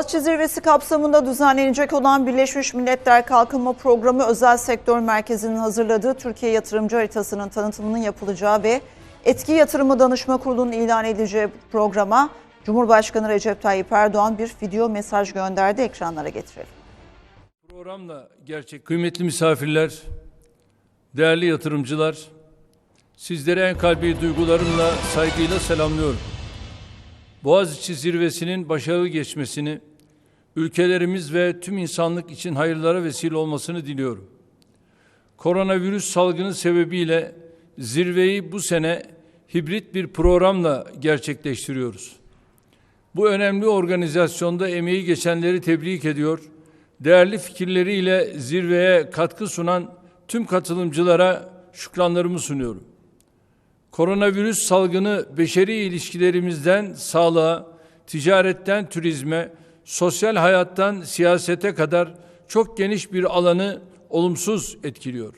Boğaziçi Zirvesi kapsamında düzenlenecek olan Birleşmiş Milletler Kalkınma Programı Özel Sektör Merkezi'nin hazırladığı Türkiye Yatırımcı Haritası'nın tanıtımının yapılacağı ve Etki Yatırımı Danışma Kurulu'nun ilan edileceği programa Cumhurbaşkanı Recep Tayyip Erdoğan bir video mesaj gönderdi. Ekranlara getirelim. Programla gerçek kıymetli misafirler, değerli yatırımcılar, sizleri en kalbi duygularımla, saygıyla selamlıyorum. Boğaziçi zirvesinin başarılı geçmesini, ülkelerimiz ve tüm insanlık için hayırlara vesile olmasını diliyorum. Koronavirüs salgını sebebiyle zirveyi bu sene hibrit bir programla gerçekleştiriyoruz. Bu önemli organizasyonda emeği geçenleri tebrik ediyor. Değerli fikirleriyle zirveye katkı sunan tüm katılımcılara şükranlarımı sunuyorum. Koronavirüs salgını beşeri ilişkilerimizden sağlığa, ticaretten turizme, sosyal hayattan siyasete kadar çok geniş bir alanı olumsuz etkiliyor.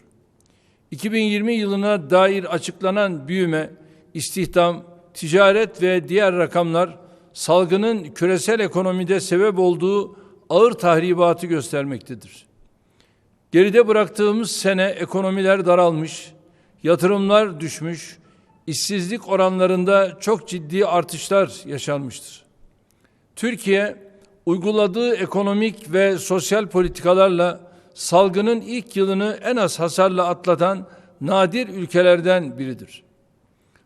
2020 yılına dair açıklanan büyüme, istihdam, ticaret ve diğer rakamlar salgının küresel ekonomide sebep olduğu ağır tahribatı göstermektedir. Geride bıraktığımız sene ekonomiler daralmış, yatırımlar düşmüş, işsizlik oranlarında çok ciddi artışlar yaşanmıştır. Türkiye uyguladığı ekonomik ve sosyal politikalarla salgının ilk yılını en az hasarla atlatan nadir ülkelerden biridir.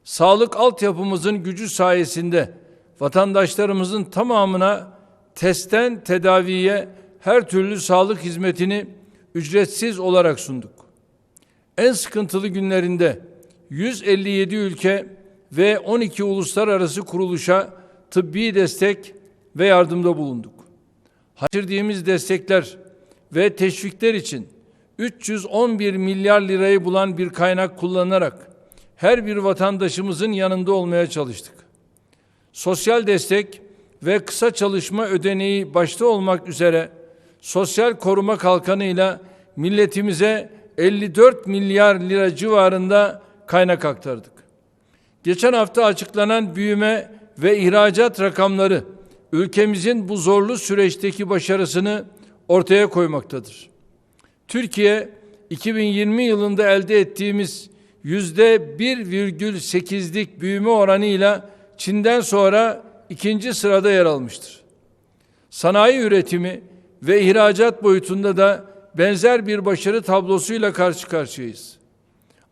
Sağlık altyapımızın gücü sayesinde vatandaşlarımızın tamamına testten tedaviye her türlü sağlık hizmetini ücretsiz olarak sunduk. En sıkıntılı günlerinde 157 ülke ve 12 uluslararası kuruluşa tıbbi destek ve yardımda bulunduk. Haçırdiğimiz destekler ve teşvikler için 311 milyar lirayı bulan bir kaynak kullanarak her bir vatandaşımızın yanında olmaya çalıştık. Sosyal destek ve kısa çalışma ödeneği başta olmak üzere sosyal koruma kalkanıyla milletimize 54 milyar lira civarında kaynak aktardık. Geçen hafta açıklanan büyüme ve ihracat rakamları ülkemizin bu zorlu süreçteki başarısını ortaya koymaktadır. Türkiye 2020 yılında elde ettiğimiz yüzde 1,8'lik büyüme oranıyla Çin'den sonra ikinci sırada yer almıştır. Sanayi üretimi ve ihracat boyutunda da benzer bir başarı tablosuyla karşı karşıyayız.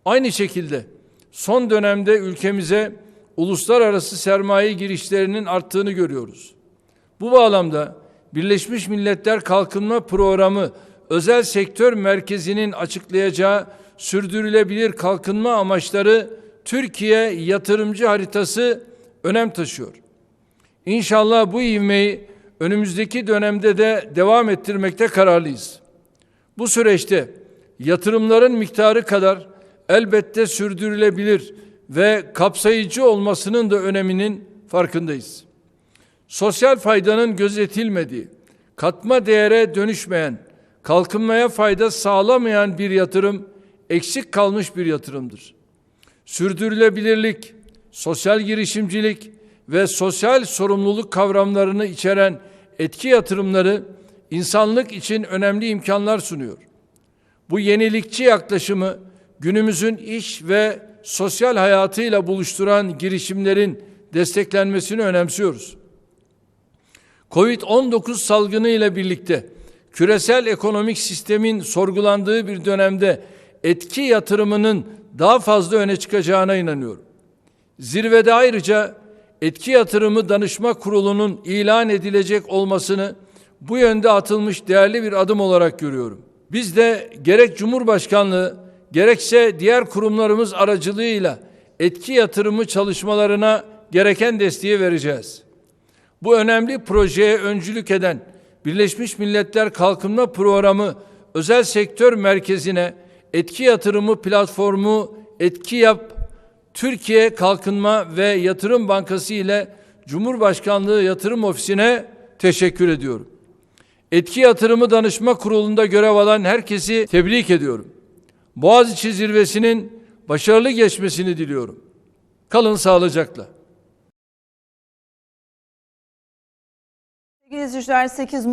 Aynı şekilde son dönemde ülkemize uluslararası sermaye girişlerinin arttığını görüyoruz. Bu bağlamda Birleşmiş Milletler Kalkınma Programı özel sektör merkezinin açıklayacağı sürdürülebilir kalkınma amaçları Türkiye yatırımcı haritası önem taşıyor. İnşallah bu ivmeyi önümüzdeki dönemde de devam ettirmekte kararlıyız. Bu süreçte yatırımların miktarı kadar elbette sürdürülebilir ve kapsayıcı olmasının da öneminin farkındayız. Sosyal faydanın gözetilmediği, katma değere dönüşmeyen, kalkınmaya fayda sağlamayan bir yatırım eksik kalmış bir yatırımdır. Sürdürülebilirlik, sosyal girişimcilik ve sosyal sorumluluk kavramlarını içeren etki yatırımları insanlık için önemli imkanlar sunuyor. Bu yenilikçi yaklaşımı günümüzün iş ve sosyal hayatıyla buluşturan girişimlerin desteklenmesini önemsiyoruz. Covid-19 salgını ile birlikte küresel ekonomik sistemin sorgulandığı bir dönemde etki yatırımının daha fazla öne çıkacağına inanıyorum. Zirvede ayrıca etki yatırımı danışma kurulunun ilan edilecek olmasını bu yönde atılmış değerli bir adım olarak görüyorum. Biz de gerek Cumhurbaşkanlığı gerekse diğer kurumlarımız aracılığıyla etki yatırımı çalışmalarına gereken desteği vereceğiz. Bu önemli projeye öncülük eden Birleşmiş Milletler Kalkınma Programı özel sektör merkezine etki yatırımı platformu Etki Yap Türkiye Kalkınma ve Yatırım Bankası ile Cumhurbaşkanlığı Yatırım Ofisi'ne teşekkür ediyorum. Etki Yatırımı Danışma Kurulu'nda görev alan herkesi tebrik ediyorum. Boğaziçi Zirvesi'nin başarılı geçmesini diliyorum. Kalın sağlıcakla. İzleyiciler 8 Mart